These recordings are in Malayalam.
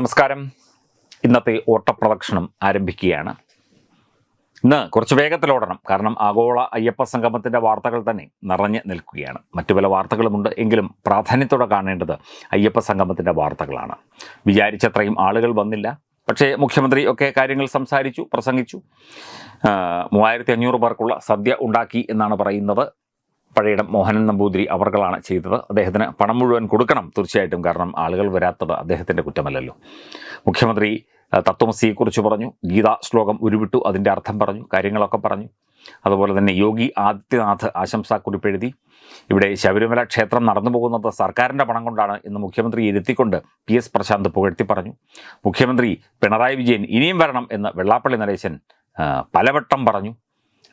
നമസ്കാരം. ഇന്നത്തെ ഓട്ടപ്രദക്ഷിണം ആരംഭിക്കുകയാണ്. ഇന്ന് കുറച്ച് വേഗത്തിലോടണം കാരണം ആഗോള അയ്യപ്പ സംഗമത്തിന്റെ വാർത്തകൾ തന്നെ നിറഞ്ഞു നിൽക്കുകയാണ്. മറ്റു പല വാർത്തകളുമുണ്ട്. എങ്കിലും പ്രാധാന്യത്തോടെ കാണേണ്ടത് അയ്യപ്പ സംഗമത്തിന്റെ വാർത്തകളാണ്. വിചാരിച്ചത്രയും ആളുകൾ വന്നില്ല. പക്ഷേ മുഖ്യമന്ത്രി ഒക്കെ കാര്യങ്ങൾ സംസാരിച്ചു പ്രസംഗിച്ചു. മൂവായിരത്തി അഞ്ഞൂറ് പേർക്കുള്ള സദ്യ ഉണ്ടാക്കി എന്നാണ് പറയുന്നത്. പഴയിടം മോഹനൻ നമ്പൂതിരി അവർകളാണ് ചെയ്തത്. അദ്ദേഹത്തിന് പണം മുഴുവൻ കൊടുക്കണം തീർച്ചയായിട്ടും. കാരണം ആളുകൾ വരാത്തത് അദ്ദേഹത്തിന്റെ കുറ്റമല്ലല്ലോ. മുഖ്യമന്ത്രി തത്വമസിയെക്കുറിച്ച് പറഞ്ഞു ഗീതാ ശ്ലോകം ഉരുവിട്ടു അതിന്റെ അർത്ഥം പറഞ്ഞു കാര്യങ്ങളൊക്കെ പറഞ്ഞു. അതുപോലെ തന്നെ യോഗി ആദിത്യനാഥ് ആശംസാക്കുറിപ്പ് എഴുതി ഇവിടെ ശബരിമല ക്ഷേത്രം നടന്നു പോകുന്നത് സർക്കാരിന്റെ പണം കൊണ്ടാണ് എന്ന് മുഖ്യമന്ത്രി ഇരുത്തിക്കൊണ്ട് പി എസ് പ്രശാന്ത് പുകഴ്ത്തി പറഞ്ഞു. മുഖ്യമന്ത്രി പിണറായി വിജയൻ ഇനിയും വരണം എന്ന് വെള്ളാപ്പള്ളി നരേശൻ പലവട്ടം പറഞ്ഞു.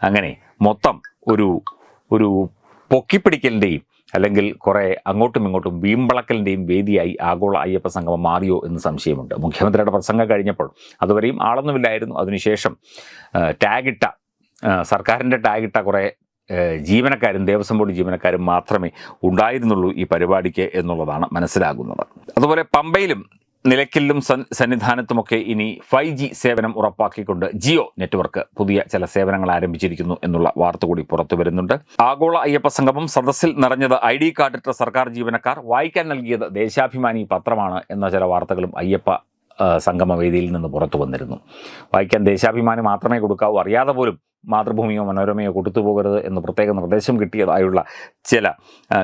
അങ്ങനെ മൊത്തം ഒരു ഒരു പൊക്കിപ്പിടിക്കലിന്റെയും അല്ലെങ്കിൽ കുറേ അങ്ങോട്ടും ഇങ്ങോട്ടും വീമ്പളക്കലിന്റെയും വേദിയായി ആഗോള അയ്യപ്പ സംഗമം മാറിയോ എന്ന് സംശയമുണ്ട്. മുഖ്യമന്ത്രിയുടെ പ്രസംഗം കഴിഞ്ഞപ്പോൾ അതുവരെയും ആളൊന്നുമില്ലായിരുന്നു. അതിനുശേഷം ടാഗിട്ട സർക്കാരിന്റെ ടാഗിട്ട കുറേ ജീവനക്കാരും ദേവസ്വം ബോർഡ് ജീവനക്കാരും മാത്രമേ ഉണ്ടായിരുന്നുള്ളൂ ഈ പരിപാടിക്ക് എന്നുള്ളതാണ് മനസ്സിലാകുന്നത്. അതുപോലെ പമ്പയിലും നിലയ്ക്കലിലും സന്നിധാനത്തുമൊക്കെ ഇനി ഫൈവ് ജി സേവനം ഉറപ്പാക്കിക്കൊണ്ട് ജിയോ നെറ്റ്വർക്ക് പുതിയ ചില സേവനങ്ങൾ ആരംഭിച്ചിരിക്കുന്നു എന്നുള്ള വാർത്ത കൂടി പുറത്തു വരുന്നുണ്ട്. ആഗോള അയ്യപ്പ സംഗമം സദസ്സിൽ നിറഞ്ഞത് ഐ ഡി കാർഡിട്ട സർക്കാർ ജീവനക്കാർ വായിക്കാൻ നൽകിയത് ദേശാഭിമാനി പത്രമാണ് എന്ന ചില വാർത്തകളും അയ്യപ്പ സംഗമവേദിയിൽ നിന്ന് പുറത്തു വന്നിരുന്നു. വായിക്കാൻ ദേശാഭിമാനി മാത്രമേ കൊടുക്കാവൂ. അറിയാതെ പോലും മാതൃഭൂമിയോ മനോരമയോ കൊടുത്തു പോകരുത് എന്ന് പ്രത്യേക നിർദ്ദേശം കിട്ടിയതായുള്ള ചില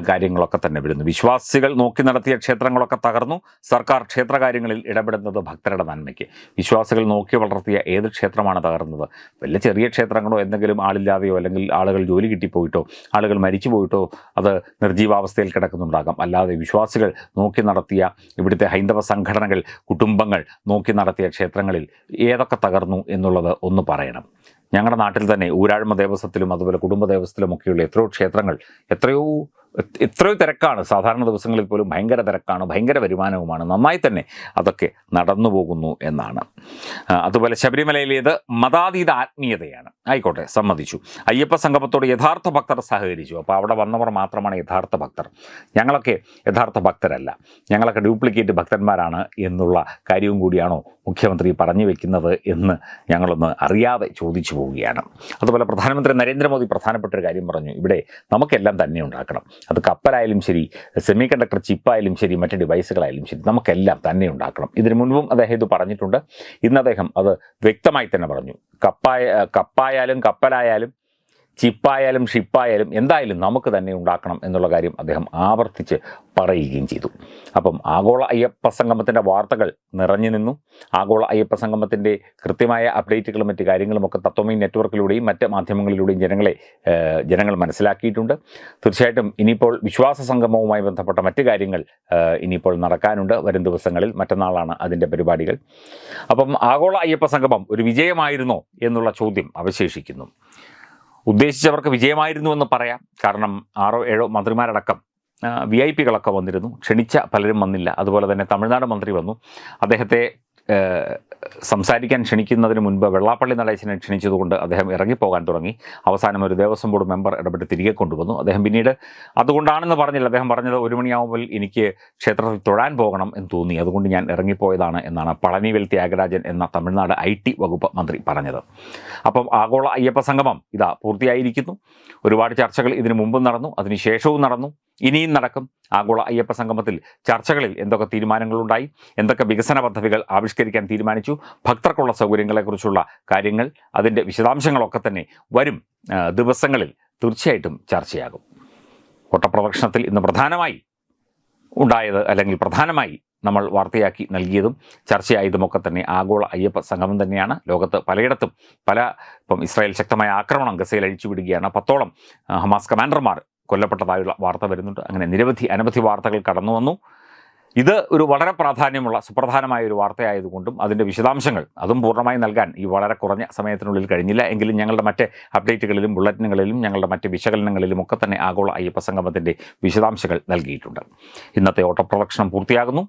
കാര്യങ്ങളൊക്കെ തന്നെ വരുന്നു. വിശ്വാസികൾ നോക്കി നടത്തിയ ക്ഷേത്രങ്ങളൊക്കെ തകർന്നു. സർക്കാർ ക്ഷേത്രകാര്യങ്ങളിൽ ഇടപെടുന്നത് ഭക്തരുടെ നന്മയ്ക്ക്. വിശ്വാസികൾ നോക്കി വളർത്തിയ ഏത് ക്ഷേത്രമാണ് തകർന്നത്? വലിയ ചെറിയ ക്ഷേത്രങ്ങളോ എന്തെങ്കിലും ആളില്ലാതെയോ അല്ലെങ്കിൽ ആളുകൾ ജോലി കിട്ടിപ്പോയിട്ടോ ആളുകൾ മരിച്ചു പോയിട്ടോ അത് നിർജീവാവസ്ഥയിൽ കിടക്കുന്നുണ്ടാകാം. അല്ലാതെ വിശ്വാസികൾ നോക്കി നടത്തിയ ഇവിടുത്തെ ഹൈന്ദവ സംഘടനകൾ കുടുംബങ്ങൾ നോക്കി നടത്തിയ ക്ഷേത്രങ്ങളിൽ ഏതൊക്കെ തകർന്നു എന്നുള്ളത് ഒന്ന് പറയണം. ഞങ്ങളുടെ നാട്ടിൽ തന്നെ ഊരാഴ്മ ദേവസ്വത്തിലും അതുപോലെ കുടുംബ ദേവസ്വത്തിലുമൊക്കെയുള്ള എത്രയോ ക്ഷേത്രങ്ങൾ എത്രയോ എത്രയോ തിരക്കാണ്. സാധാരണ ദിവസങ്ങളിൽ പോലും ഭയങ്കര തിരക്കാണ് ഭയങ്കര വരുമാനവുമാണ്. നന്നായി തന്നെ അതൊക്കെ നടന്നു പോകുന്നു എന്നാണ്. അതുപോലെ ശബരിമലയിലേത് മതാതീത ആത്മീയതയാണ്. ആയിക്കോട്ടെ സമ്മതിച്ചു. അയ്യപ്പ സംഗമത്തോട് യഥാർത്ഥ ഭക്തർ സഹകരിച്ചു. അപ്പോൾ അവിടെ വന്നവർ മാത്രമാണ് യഥാർത്ഥ ഭക്തർ. ഞങ്ങളൊക്കെ യഥാർത്ഥ ഭക്തരല്ല. ഞങ്ങളൊക്കെ ഡ്യൂപ്ലിക്കേറ്റ് ഭക്തന്മാരാണ് എന്നുള്ള കാര്യവും കൂടിയാണോ മുഖ്യമന്ത്രി പറഞ്ഞു വെക്കുന്നത് എന്ന് ഞങ്ങളൊന്ന് അറിയാതെ ചോദിച്ചു പോവുകയാണ്. അതുപോലെ പ്രധാനമന്ത്രി നരേന്ദ്രമോദി പ്രധാനപ്പെട്ട ഒരു കാര്യം പറഞ്ഞു. ഇവിടെ നമുക്കെല്ലാം തന്നെ ഉണ്ടാക്കണം. അത് കപ്പലായാലും ശരി സെമി കണ്ടക്ടർ ചിപ്പായാലും ശരി മറ്റ് ഡിവൈസുകളായാലും ശരി നമുക്കെല്ലാം തന്നെ ഉണ്ടാക്കണം. ഇതിനു മുൻപും അദ്ദേഹം ഇത് പറഞ്ഞിട്ടുണ്ട്. ഇന്ന് അദ്ദേഹം അത് വ്യക്തമായി തന്നെ പറഞ്ഞു. കപ്പായ കപ്പായാലും കപ്പലായാലും ചിപ്പായാലും ഷിപ്പായാലും എന്തായാലും നമുക്ക് തന്നെ ഉണ്ടാക്കണം എന്നുള്ള കാര്യം അദ്ദേഹം ആവർത്തിച്ച് പറയുകയും ചെയ്തു. അപ്പം ആഗോള അയ്യപ്പ സംഗമത്തിന്റെ വാർത്തകൾ നിറഞ്ഞു നിന്നു. ആഗോള അയ്യപ്പ സംഗമത്തിന്റെ കൃത്യമായ അപ്ഡേറ്റുകളും മറ്റ് കാര്യങ്ങളും ഒക്കെ തത്വമീ നെറ്റ്വർക്കിലൂടെയും മറ്റ് മാധ്യമങ്ങളിലൂടെയും ജനങ്ങളെ ജനങ്ങൾ മനസ്സിലാക്കിയിട്ടുണ്ട്. തീർച്ചയായിട്ടും ഇനിയിപ്പോൾ വിശ്വാസ സംഗമവുമായി ബന്ധപ്പെട്ട മറ്റ് കാര്യങ്ങൾ ഇനിയിപ്പോൾ നടക്കാനുണ്ട്. വരും ദിവസങ്ങളിൽ മറ്റന്നാളാണ് അതിന്റെ പരിപാടികൾ. അപ്പം ആഗോള അയ്യപ്പ സംഗമം ഒരു വിജയമായിരുന്നോ എന്നുള്ള ചോദ്യം അവശേഷിക്കുന്നു. ഉദ്ദേശിച്ചവർക്ക് വിജയമായിരുന്നു എന്ന് പറയാം. കാരണം ആറോ ഏഴോ മന്ത്രിമാരടക്കം വി ഐ പികളൊക്കെ വന്നിരുന്നു. ക്ഷണിച്ച പലരും വന്നില്ല. അതുപോലെ തന്നെ തമിഴ്നാട് മന്ത്രി വന്നു. അദ്ദേഹത്തെ സംസാരിക്കാൻ ക്ഷണിക്കുന്നതിന് മുൻപ് വെള്ളാപ്പള്ളി നടേശനെ ക്ഷണിച്ചതുകൊണ്ട് അദ്ദേഹം ഇറങ്ങിപ്പോകാൻ തുടങ്ങി. അവസാനം ഒരു ദേവസ്വം ബോർഡ് മെമ്പർ ഇടപെട്ട് തിരികെ കൊണ്ടുവന്നു. അദ്ദേഹം പിന്നീട് അതുകൊണ്ടാണെന്ന് പറഞ്ഞില്ല. അദ്ദേഹം പറഞ്ഞത് ഒരു മണിയാവുമ്പോൾ എനിക്ക് ക്ഷേത്രത്തിൽ തൊഴാൻ പോകണം എന്ന് തോന്നി. അതുകൊണ്ട് ഞാൻ ഇറങ്ങിപ്പോയതാണ് എന്നാണ് പളനിവേൽ ത്യാഗരാജൻ എന്ന തമിഴ്നാട് ഐ ടി വകുപ്പ് മന്ത്രി പറഞ്ഞത്. അപ്പം ആഗോള അയ്യപ്പ സംഗമം ഇതാ പൂർത്തിയായിരിക്കുന്നു. ഒരുപാട് ചർച്ചകൾ ഇതിനു മുമ്പും നടന്നു. അതിനുശേഷവും നടന്നു. ഇനിയും നടക്കും. ആഗോള അയ്യപ്പ സംഗമത്തിൽ ചർച്ചകളിൽ എന്തൊക്കെ തീരുമാനങ്ങളുണ്ടായി? എന്തൊക്കെ വികസന പദ്ധതികൾ ആവിഷ്കരിക്കാൻ തീരുമാനിച്ചു? ഭക്തർക്കുള്ള സൗകര്യങ്ങളെക്കുറിച്ചുള്ള കാര്യങ്ങൾ അതിന്റെ വിശദാംശങ്ങളൊക്കെ തന്നെ വരും ദിവസങ്ങളിൽ തീർച്ചയായിട്ടും ചർച്ചയാകും. ഓട്ടപ്രദക്ഷിണത്തിൽ ഇന്ന് പ്രധാനമായി ഉണ്ടായത് അല്ലെങ്കിൽ പ്രധാനമായി നമ്മൾ വാർത്തയാക്കി നൽകിയതും ചർച്ചയായതുമൊക്കെ തന്നെ ആഗോള അയ്യപ്പ സംഗമം തന്നെയാണ്. ലോകത്ത് പലയിടത്തും പല ഇപ്പം ഇസ്രായേൽ ശക്തമായ ആക്രമണം ഗസയിൽ അഴിച്ചുവിടുകയാണ്. പത്തോളം ഹമാസ് കമാൻഡർമാർ കൊല്ലപ്പെട്ടതായുള്ള വാർത്ത വരുന്നുണ്ട്. അങ്ങനെ നിരവധി അനവധി വാർത്തകൾ കടന്നു വന്നു. ഇത് ഒരു വളരെ പ്രാധാന്യമുള്ള സുപ്രധാനമായ ഒരു വാർത്തയായതുകൊണ്ടും അതിന്റെ വിശദാംശങ്ങൾ അതും പൂർണമായി നൽകാൻ ഈ വളരെ കുറഞ്ഞ സമയത്തിനുള്ളിൽ കഴിഞ്ഞില്ല. എങ്കിലും ഞങ്ങളുടെ മറ്റ് അപ്ഡേറ്റുകളിലും ബുള്ളറ്റിനുകളിലും ഞങ്ങളുടെ മറ്റ് വിശകലനങ്ങളിലും ഒക്കെ തന്നെ ആഗോള അയ്യപ്പ സംഗമത്തിന്റെ വിശദാംശങ്ങൾ നൽകിയിട്ടുണ്ട്. ഇന്നത്തെ ഓട്ടപ്രദക്ഷണം പൂർത്തിയാകുന്നു.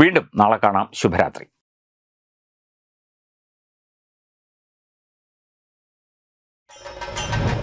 വീണ്ടും നാളെ കാണാം. ശുഭരാത്രി.